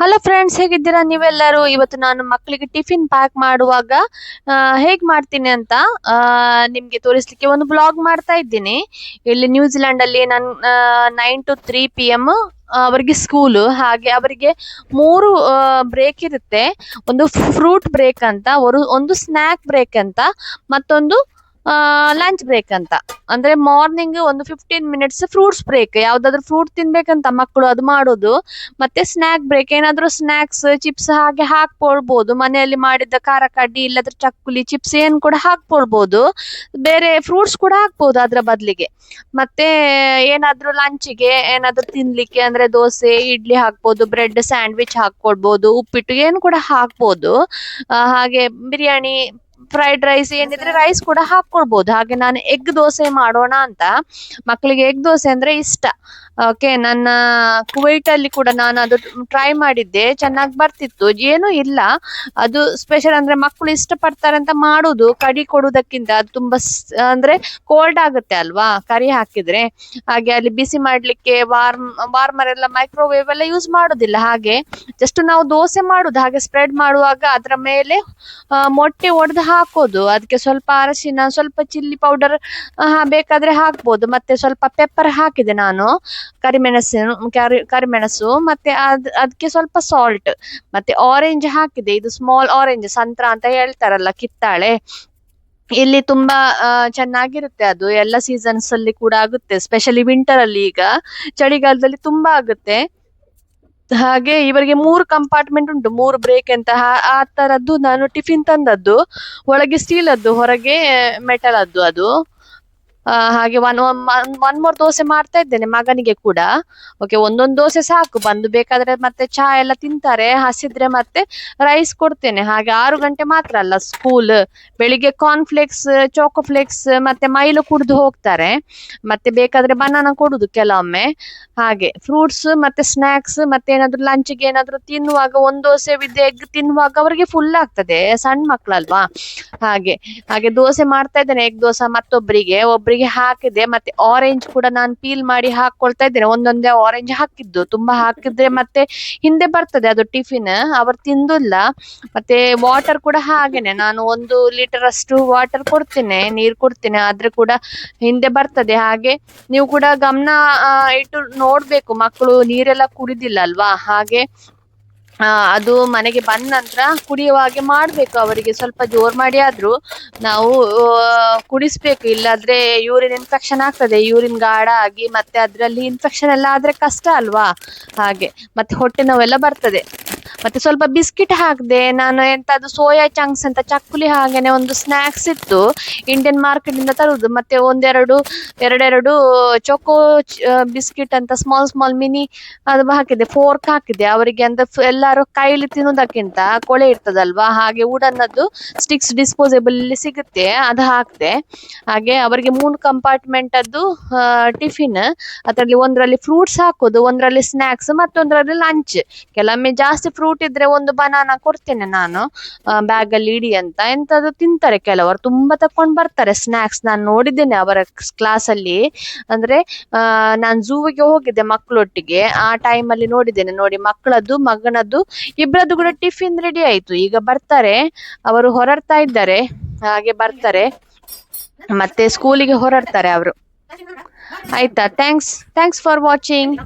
Hello friends ಹೇಗಿದ್ದೀರಾ? ನೀವೆಲ್ಲರೂ? ಇವತ್ತು ನಾನು ಮಕ್ಕಳಿಗೆ ಟಿಫಿನ್ ಪ್ಯಾಕ್ ಮಾಡುವಾಗ ಹೇಗೆ ಮಾಡ್ತೀನಿ ಅಂತ ನಿಮಗೆ ತೋರಿಸ್ಲಿಕ್ಕೆ ಒಂದು ಬ್ಲಾಗ್ ಮಾಡ್ತಾ ಇದ್ದೀನಿ. ಇಲ್ಲಿ ನ್ಯೂಜಿಲೆಂಡ್ ಅಲ್ಲಿ ನಾನು ಟು ತ್ರೀ ಪಿ ಎಂ ಅವರಿಗೆ ಸ್ಕೂಲು ಹಾಗೆ ಅವರಿಗೆ ಮೂರು ಬ್ರೇಕ್ ಇರುತ್ತೆ. ಒಂದು ಫ್ರೂಟ್ ಬ್ರೇಕ್ ಅಂತ, ಒಂದು ಸ್ನ್ಯಾಕ್ ಬ್ರೇಕ್ ಅಂತ, ಮತ್ತೊಂದು ಲಂಚ್ ಬ್ರೇಕ್ ಅಂತ. ಅಂದ್ರೆ ಮಾರ್ನಿಂಗ್ ಒಂದು ಫಿಫ್ಟೀನ್ ಮಿನಿಟ್ಸ್ ಫ್ರೂಟ್ಸ್ ಬ್ರೇಕ್ ಯಾವ್ದಾದ್ರು ಫ್ರೂಟ್ ತಿನ್ಬೇಕಂತ ಮಕ್ಕಳು ಅದು ಮಾಡೋದು. ಮತ್ತೆ ಸ್ನಾಕ್ ಬ್ರೇಕ್ ಏನಾದ್ರು ಸ್ನಾಕ್ಸ್ ಚಿಪ್ಸ್ ಹಾಗೆ ಹಾಕ್ಕೊಳ್ಬಹುದು ಮನೆಯಲ್ಲಿ ಮಾಡಿದ ಖಾರ ಕಡ್ಡಿ, ಇಲ್ಲದ್ರೆ ಚಕ್ಕುಲಿ ಚಿಪ್ಸ್ ಏನ್ ಕೂಡ ಹಾಕ್ಕೊಳ್ಬಹುದು ಬೇರೆ ಫ್ರೂಟ್ಸ್ ಕೂಡ ಹಾಕ್ಬಹುದು ಅದ್ರ ಬದಲಿಗೆ. ಮತ್ತೆ ಏನಾದ್ರೂ ಲಂಚ್ಗೆ ಏನಾದ್ರೂ ತಿನ್ಲಿಕ್ಕೆ ಅಂದ್ರೆ ದೋಸೆ, ಇಡ್ಲಿ ಹಾಕ್ಬಹುದು ಬ್ರೆಡ್ ಸ್ಯಾಂಡ್ವಿಚ್ ಹಾಕ್ಕೊಳ್ಬಹುದು ಉಪ್ಪಿಟ್ಟು ಏನು ಕೂಡ ಹಾಕ್ಬೋದು. ಹಾಗೆ ಬಿರಿಯಾನಿ ಫ್ರೈಡ್ ರೈಸ್ ಏನಿದ್ರೆ ರೈಸ್ ಕೂಡ ಹಾಕೊಳ್ಬಹುದು ಹಾಗೆ ನಾನು ಎಗ್ ದೋಸೆ ಮಾಡೋಣ ಅಂತ. ಮಕ್ಕಳಿಗೆ ಎಗ್ ದೋಸೆ ಅಂದ್ರೆ ಇಷ್ಟ. ಓಕೆ ನನ್ನ ಕುವೈಟ್ ಅಲ್ಲಿ ಕೂಡ ನಾನು ಅದು ಟ್ರೈ ಮಾಡಿದ್ದೆ. ಚೆನ್ನಾಗಿ ಬರ್ತಿತ್ತು. ಏನು ಇಲ್ಲ. ಅದು ಸ್ಪೆಷಲ್ ಅಂದ್ರೆ ಮಕ್ಕಳು ಇಷ್ಟಪಡ್ತಾರೆ ಅಂತ ಮಾಡುದು. ಕಡಿ ಕೊಡುವುದಕ್ಕಿಂತ ಅದು ತುಂಬಾ ಅಂದ್ರೆ ಕೋಲ್ಡ್ ಆಗುತ್ತೆ ಅಲ್ವಾ? ಕರಿ ಹಾಕಿದ್ರೆ. ಹಾಗೆ ಅಲ್ಲಿ ಬಿಸಿ ಮಾಡ್ಲಿಕ್ಕೆ ವಾರ್ಮ್ ವಾರ್ಮರ್ ಎಲ್ಲ ಮೈಕ್ರೋವೇವ್ ಎಲ್ಲ ಯೂಸ್ ಮಾಡುದಿಲ್ಲ. ಹಾಗೆ ಜಸ್ಟ್ ನಾವು ದೋಸೆ ಮಾಡುದು. ಹಾಗೆ ಸ್ಪ್ರೆಡ್ ಮಾಡುವಾಗ ಅದರ ಮೇಲೆ ಮೊಟ್ಟೆ ಒಡೆದು ಹಾಕೋದು. ಅದಕ್ಕೆ ಸ್ವಲ್ಪ ಅರಶಿನ, ಸ್ವಲ್ಪ ಚಿಲ್ಲಿ ಪೌಡರ್ ಬೇಕಾದ್ರೆ ಹಾಕ್ಬೋದು. ಮತ್ತೆ ಸ್ವಲ್ಪ ಪೆಪ್ಪರ್ ಹಾಕಿದೆ ನಾನು. ಕರಿಮೆಣಸಿನ ಕರಿ, ಕರಿಮೆಣಸು, ಮತ್ತೆ ಅದ್ ಅದಕ್ಕೆ ಸ್ವಲ್ಪ ಸಾಲ್ಟ್ ಮತ್ತೆ ಆರೆಂಜ್ ಹಾಕಿದೆ. ಇದು ಸ್ಮಾಲ್ ಆರೆಂಜ್ ಸಂತ್ರ ಅಂತ ಹೇಳ್ತಾರಲ್ಲ ಕಿತ್ತಾಳೆ. ಇಲ್ಲಿ ತುಂಬಾ ಚೆನ್ನಾಗಿರುತ್ತೆ ಅದು. ಎಲ್ಲ ಸೀಸನ್ಸ್ ಅಲ್ಲಿ ಕೂಡ ಆಗುತ್ತೆ. ಸ್ಪೆಷಲಿ ವಿಂಟರ್ ಅಲ್ಲಿ ಈಗ. ಚಳಿಗಾಲದಲ್ಲಿ ತುಂಬಾ ಆಗುತ್ತೆ. ಹಾಗೆ ಇವರಿಗೆ ಮೂರು ಕಂಪಾರ್ಟ್ಮೆಂಟ್ ಉಂಟು, ಮೂರು ಬ್ರೇಕ್ ಅಂತ. ಆ- ತರದ್ದು ನಾನು ಟಿಫಿನ್ ತಂದದ್ದು, ಒಳಗೆ ಸ್ಟೀಲದ್ದು ಹೊರಗೆ ಮೆಟಲ್ ಅದ್ದು ಅದು. ಹಾಗೆ ಒನ್ ಒನ್ ಮೋರ್ ದೋಸೆ ಮಾಡ್ತಾ ಇದ್ದೇನೆ ಮಗನಿಗೆ ಕೂಡ. ಓಕೆ ಒಂದೊಂದು ದೋಸೆ ಸಾಕು. ಬಂದು ಬೇಕಾದ್ರೆ ಮತ್ತೆ ಚಾ ಎಲ್ಲ ತಿಂತಾರೆ. ಹಸಿದ್ರೆ ಮತ್ತೆ ರೈಸ್ ಕೊಡ್ತೇನೆ. ಹಾಗೆ ಆರು ಗಂಟೆ ಮಾತ್ರ ಅಲ್ಲ ಸ್ಕೂಲ್ ಬೆಳಿಗ್ಗೆ ಕಾರ್ನ್ಫ್ಲೇಕ್ಸ್ ಫ್ಲೇಕ್ಸ್ ಮತ್ತೆ ಮೈಲು ಕುಡಿದು ಹೋಗ್ತಾರೆ. ಮತ್ತೆ ಬೇಕಾದ್ರೆ ಬನಾನ ಕೊಡುದು ಕೆಲವೊಮ್ಮೆ. ಹಾಗೆ ಫ್ರೂಟ್ಸ್ ಮತ್ತೆ ಸ್ನಾಕ್ಸ್ ಮತ್ತೆ ಏನಾದ್ರು ಲಂಚ್ಗೆ ಏನಾದ್ರು ತಿನ್ನುವಾಗ ಒಂದ್ ದೋಸೆ ವಿದ್ ಎಗ್ ತಿನ್ನುವಾಗ ಅವರಿಗೆ ಫುಲ್ ಆಗ್ತದೆ. ಸಣ್ಣ ಮಕ್ಳಲ್ವಾ? ಹಾಗೆ ಹಾಗೆ ದೋಸೆ ಮಾಡ್ತಾ ಇದ್ದೇನೆ. ಎಗ್ ದೋಸೆ ಮತ್ತೊಬ್ಬರಿಗೆ. ಒಬ್ಬರಿಗೆ ಹಾಕಿದೆ, ಮತ್ತೆ ಆರೆಂಜ್ ಕೂಡ ನಾನು ಪೀಲ್ ಮಾಡಿ ಹಾಕೊಳ್ತಾ ಇದ್ದೇನೆ. ಒಂದೊಂದೇ ಆರೆಂಜ್ ಹಾಕಿದ್ದು, ತುಂಬಾ ಹಾಕಿದ್ರೆ ಮತ್ತೆ ಹಿಂದೆ ಬರ್ತದೆ ಅದು ಟಿಫಿನ್ ಅವರು ತಿಂದಿಲ್ಲ. ಮತ್ತೆ ವಾಟರ್ ಕೂಡ ಹಾಗೇನೆ, ನಾನು ಒಂದು ಲೀಟರ್ ಅಷ್ಟು ವಾಟರ್ ಕೊಡ್ತೇನೆ, ನೀರು ಕೊಡ್ತೇನೆ, ಆದ್ರೆ ಕೂಡ ಹಿಂದೆ ಬರ್ತದೆ. ಹಾಗೆ ನೀವು ಕೂಡ ಗಮನ ಇಟ್ಟು ನೋಡ್ಬೇಕು, ಮಕ್ಕಳು ನೀರೆಲ್ಲ ಕುಡಿದಿಲ್ಲ ಅಲ್ವಾ? ಹಾಗೆ ಅದು ಮನೆಗೆ ಬಂದ ನಂತರ ಕುಡಿಯುವ ಹಾಗೆ ಮಾಡ್ಬೇಕು ಅವರಿಗೆ. ಸ್ವಲ್ಪ ಜೋರ್ ಮಾಡಿ ಆದ್ರೂ ನಾವು ಕುಡಿಸ್ಬೇಕು. ಇಲ್ಲಾದ್ರೆ ಯೂರಿನ್ ಇನ್ಫೆಕ್ಷನ್ ಆಗ್ತದೆ. ಯೂರಿನ್ ಗಾಢ ಆಗಿ ಮತ್ತೆ ಅದ್ರಲ್ಲಿ ಇನ್ಫೆಕ್ಷನ್ ಎಲ್ಲ ಆದ್ರೆ ಕಷ್ಟ ಅಲ್ವಾ? ಹಾಗೆ. ಮತ್ತೆ ಹೊಟ್ಟೆ ನೋವೆಲ್ಲ ಬರ್ತದೆ. ಮತ್ತೆ ಸ್ವಲ್ಪ ಬಿಸ್ಕಿಟ್ ಹಾಕಿದೆ, ನಾನು ಎಂತದು ಸೋಯಾ ಚಂಕ್ಸ್ ಅಂತ ಚಕ್ಕುಲಿ ಹಾಗೇನೆ ಒಂದು ಸ್ನಾಕ್ಸ್ ಇತ್ತು ಇಂಡಿಯನ್ ಮಾರ್ಕೆಟ್ ಇಂದ ತರುದು. ಮತ್ತೆ ಒಂದೆರಡು, ಎರಡೆರಡು ಚೊಕೋ ಬಿಸ್ಕಿಟ್ ಅಂತ ಸ್ಮಾಲ್ ಸ್ಮಾಲ್ ಮಿನಿ ಅದು ಹಾಕಿದೆ. ಫೋರ್ಕ್ ಹಾಕಿದೆ. ಅವರಿಗೆ ಅಂತ ಎಲ್ಲಾರು ಕೈಲಿ ತಿನ್ನೋದಕ್ಕಿಂತ ಕೊಳೆ ಇರ್ತದಲ್ವಾ? ಹಾಗೆ ವುಡನ್ನದ್ದು ಸ್ಟಿಕ್ಸ್ ಡಿಸ್ಪೋಸೇಬಲ್ ಸಿಗುತ್ತೆ. ಅದು ಹಾಕಿದೆ. ಹಾಗೆ ಅವರಿಗೆ ಮೂರು ಕಂಪಾರ್ಟ್ಮೆಂಟ್ ಅದು ಟಿಫಿನ್ ಅದರಲ್ಲಿ ಒಂದರಲ್ಲಿ ಫ್ರೂಟ್ಸ್ ಹಾಕೋದು, ಒಂದರಲ್ಲಿ ಸ್ನಾಕ್ಸ್ ಮತ್ತೊಂದರಲ್ಲಿ ಲಂಚ್ ಕೆಲವೊಮ್ಮೆ ಜಾಸ್ತಿ ಫ್ರೂಟ್ ಇದ್ರೆ ಒಂದು ಬನಾನ ಕೊಡ್ತೇನೆ ನಾನು. ಬ್ಯಾಗ್ ಅಲ್ಲಿ ಇಡಿ ಅಂತ. ಎಂತದು ತಿಂತಾರೆ ಕೆಲವರು. ತುಂಬಾ ತಕೊಂಡ್ ಬರ್ತಾರೆ ಸ್ನಾಕ್ಸ್ ನಾನು ನೋಡಿದ್ದೇನೆ ಅವರ ಕ್ಲಾಸ್ ಅಲ್ಲಿ. ಅಂದ್ರೆ ನಾನು ಝೂವಿಗೆ ಹೋಗಿದ್ದೆ ಮಕ್ಕಳೊಟ್ಟಿಗೆ ಆ ಟೈಮ್ ಅಲ್ಲಿ ನೋಡಿದ್ದೇನೆ. ನೋಡಿ, ಮಕ್ಕಳದ್ದು, ಮಗನದ್ದು ಇಬ್ಬರದ್ದು ಕೂಡ ಟಿಫಿನ್ ರೆಡಿ ಆಯ್ತು. ಈಗ ಬರ್ತಾರೆ. ಅವರು ಹೊರಡ್ತಾ ಇದ್ದಾರೆ. ಹಾಗೆ ಬರ್ತಾರೆ. ಮತ್ತೆ ಸ್ಕೂಲಿಗೆ ಹೊರಡ್ತಾರೆ ಅವರು. ಆಯ್ತಾ? Thanks thanks for watching